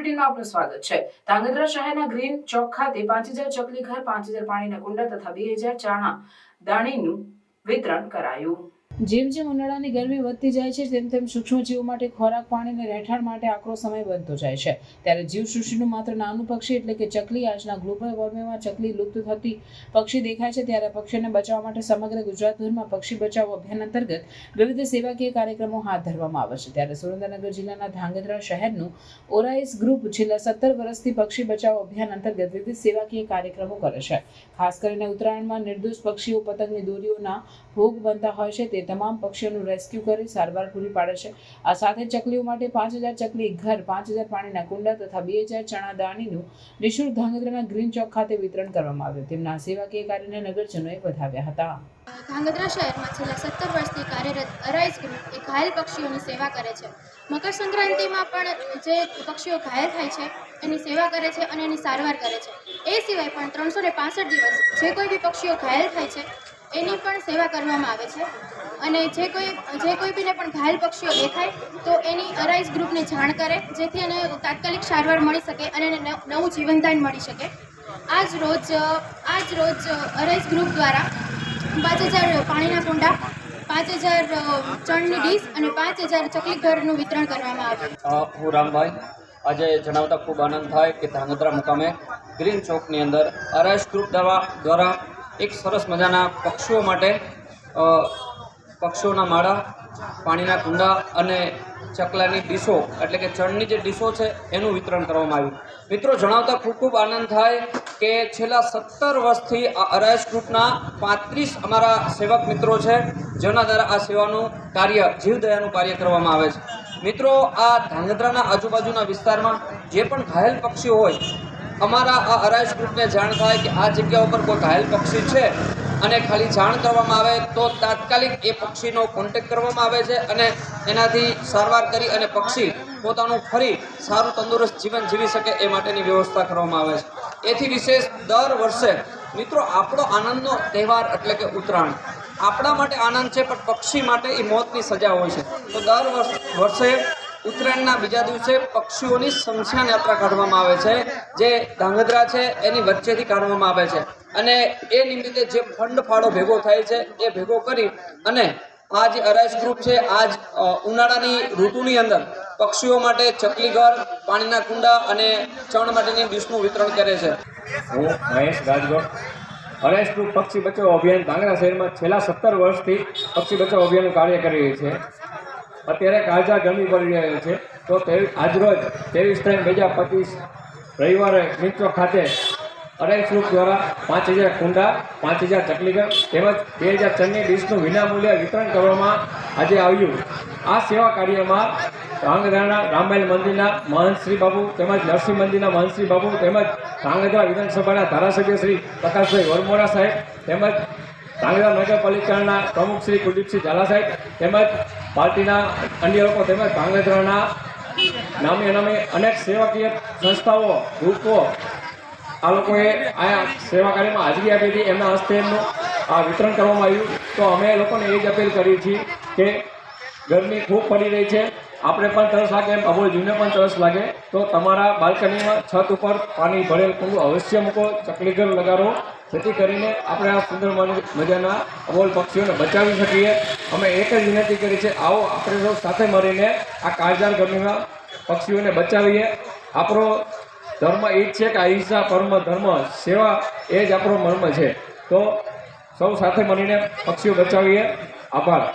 બુલેટિનમાં આપનું સ્વાગત છે. ધાંગધ્રા શહેરના ગ્રીન ચોક ખાતે પાંચ હજાર ચકલી ઘર, પાંચ હજાર પાણીના કુંડા તથા બે હજાર ચાણા દાણીનું વિતરણ કરાયું. જેમ જેમ ઉનાળાની ગરમી વધતી જાય છે, તેમ તેમ સૂક્ષ્મજીવો માટે ખોરાક, પાણી અને રહેઠાણ માટે આકરો સમય બનતો જાય છે. ત્યારે જીવસૃષ્ટિનું માત્ર નાનું પક્ષી એટલે કે ચકલી, આજના ગ્લોબલ વોર્મિંગમાં ચકલી લુપ્ત થતી પક્ષી દેખાય છે, ત્યારે પક્ષીને બચાવવા માટે સમગ્ર ગુજરાતભરમાં પક્ષી બચાવ અભિયાન અંતર્ગત વિવિધ સેવાકીય કાર્યક્રમો હાથ ધરવામાં આવે છે. ત્યારે સુરેન્દ્રનગર જિલ્લાના ધાંગધ્રા શહેરનું ઓરાઇસ ગ્રુપ છેલ્લા સત્તર વર્ષથી પક્ષી બચાવ અભિયાન અંતર્ગત વિવિધ સેવાકીય કાર્યક્રમો કરે છે. ખાસ કરીને ઉત્તરાયણમાં નિર્દોષ પક્ષીઓ પતંગની દોરીઓના ભોગ બનતા હોય છે તે તમામ પક્ષીઓનું રેસ્ક્યુ કરી સારવાર પૂરી પાડે છે. આ સાથે ચકલીઓ માટે પાંચ હજાર ચકલી ઘર, પાંચ હજાર પાણીના કુંડા તથા બે હજાર ચણા દાણીનું નિઃશુલ્ક ધાંગધ્રાના ગ્રીન ચોક ખાતે વિતરણ કરવામાં આવ્યું. તેમના સેવાકીય કાર્યને નગરજનોએ વધાવ્યા હતા. ધાંગધ્રા શહેરમાં છેલ્લા સત્તર વર્ષથી કાર્યરત અરાઇઝ ગ્રુપ એ ઘાયલ પક્ષીઓની સેવા કરે છે. મકર સંક્રાંતિમાં પણ જે પક્ષીઓ ઘાયલ થાય છે, એની સેવા કરે છે અને એની સારવાર કરે છે. એ સિવાય પણ ત્રણસો ને દિવસ જે કોઈ બી પક્ષીઓ ઘાયલ થાય છે એની પણ સેવા કરવામાં આવે છે. અને જે કોઈ જે કોઈ બીને પણ ઘાયલ પક્ષીઓ દેખાય, તો એની અરાઇઝ ગ્રુપને જાણ કરે, જેથી એને તાત્કાલિક સારવાર મળી શકે અને એને નવ- જીવનદાન મળી શકે. આજ રોજ આજ રોજ અરાઇઝ ગ્રુપ દ્વારા પાંચ હજાર પાણીના કુંડા, પાંચ હજાર ચણની ડીશ અને પાંચ હજાર ચકલી ઘરનું વિતરણ કરવામાં આવ્યું. હું રામભાઈ. આજે જણાવતા ખૂબ આનંદ થાય કે ધ્રાંગધ્રા મુકામે ગ્રીન ચોકની અંદર અરાઈસ ગ્રુપ દ્વારા એક સરસ મજાના પક્ષીઓ માટે પક્ષીઓના માળા, પાણીના કુંડા અને ચકલાની ડીશો, એટલે કે ચણની જે ડીશો છે એનું વિતરણ કરવામાં આવ્યું. મિત્રો, જણાવતા ખૂબ ખૂબ આનંદ થાય કે છેલ્લા સત્તર વર્ષથી આ અરાયસ ગ્રુપના પાંત્રીસ અમારા સેવક મિત્રો છે, જેના દ્વારા આ સેવાનું કાર્ય, જીવદયાનું કાર્ય કરવામાં આવે છે. મિત્રો, આ ધાંગધ્રાના આજુબાજુના વિસ્તારમાં જે પણ ઘાયલ પક્ષીઓ હોય અમારા આ અરાઈસ ગ્રુપને જાણ થાય કે આ જગ્યા ઉપર કોઈ ઘાયલ પક્ષી છે અને ખાલી જાણ કરવામાં આવે તો તાત્કાલિક એ પક્ષીનો કોન્ટેક કરવામાં આવે છે અને એનાથી સારવાર કરી અને પક્ષી પોતાનું ફરી સારું તંદુરસ્ત જીવન જીવી શકે એ માટેની વ્યવસ્થા કરવામાં આવે છે. એથી વિશેષ દર વર્ષે મિત્રો આપણો આનંદનો તહેવાર એટલે કે ઉત્તરાયણ. આપણા માટે આનંદ છે, પણ પક્ષી માટે એ મોતની સજા હોય છે. તો દર વર્ષ ઉત્તરાયણના બીજા દિવસે પક્ષીઓની શમશાન યાત્રા કાઢવામાં આવે છે, જે ધાંગધ્રા છે, એની વચ્ચેથી કાઢવામાં આવે છે. અને એ નિમિત્તે જે ફંડ ફાળો ભેગો થાય છે, એ ભેગો કરી અને આ જે અરાઈસ ગ્રુપ છે, આજ ઉનાળાની ઋતુની અંદર પક્ષીઓ માટે ચકલી પાણીના કુંડા અને ચણ માટેની ડીશનું વિતરણ કરે છે. હું મહેશ રાજગોર. અરાઈસ ગ્રુપ પક્ષી બચાવ અભિયાન ધાંગરા શહેરમાં છેલ્લા સત્તર વર્ષથી પક્ષી બચાવ અભિયાનનું કાર્ય કરી રહી છે. અત્યારે કાળજા ગમી પડી રહ્યો છે. તો આજરોજ ત્રેવીસ ત્રણ બે હજાર પચીસ રવિવારે મિત્રો ખાતે અઢાઈ ગ્રુપ દ્વારા પાંચ હજાર કુંડા, પાંચ હજાર ચકલીગર તેમજ બે હજાર ચન્ની ડીશનું વિનામૂલ્ય વિતરણ કરવામાં આજે આવ્યું. આ સેવા કાર્યમાં ધાંગધ્રાના રામાયણ મંદિરના મહંતશ્રી બાબુ તેમજ નરસિંહ મંદિરના મહંતશ્રી બાબુ તેમજ ધાંગધ્રા વિધાનસભાના ધારાસભ્ય શ્રી પ્રકાશભાઈ વરમોરા સાહેબ તેમજ ધાંગધ્રા નગરપાલિકાના પ્રમુખ શ્રી કુલદીપસિંહ ઝાલા સાહેબ તેમજ પાર્ટીના અન્ય લોકો તેમજ ધાંગધ્રાના નામે અનામે અનેક સેવાકીય સંસ્થાઓ, ગ્રુપો આ લોકોએ આ સેવા કાર્યમાં હાજરી આપી હતી. એમના હસ્તે એમનું આ વિતરણ કરવામાં આવ્યું. તો અમે લોકોને એ જ અપીલ કરી છીએ કે ગરમી ખૂબ પડી રહી છે. આપણે પણ તરસ લાગે, એમ અબોલજીવને પણ તરસ લાગે. તો તમારા બાલ્કનીમાં છત ઉપર પાણી ભરેલ કુંડું અવશ્ય મૂકો ચકલીઘર લગાડો. જેથી કરીને આપણે આ સુંદર મજાના અબોલ પક્ષીઓને બચાવી શકીએ. અમે એક જ વિનંતી કરી છે, આવો આપણે સૌ સાથે મળીને આ કાળજાળ ગમીમાં પક્ષીઓને બચાવીએ. આપણો ધર્મ એ જ છે કે અહિંસા પરમ ધર્મ, સેવા એ જ આપણો મર્મ છે. તો સૌ સાથે મળીને પક્ષીઓ બચાવીએ. આભાર.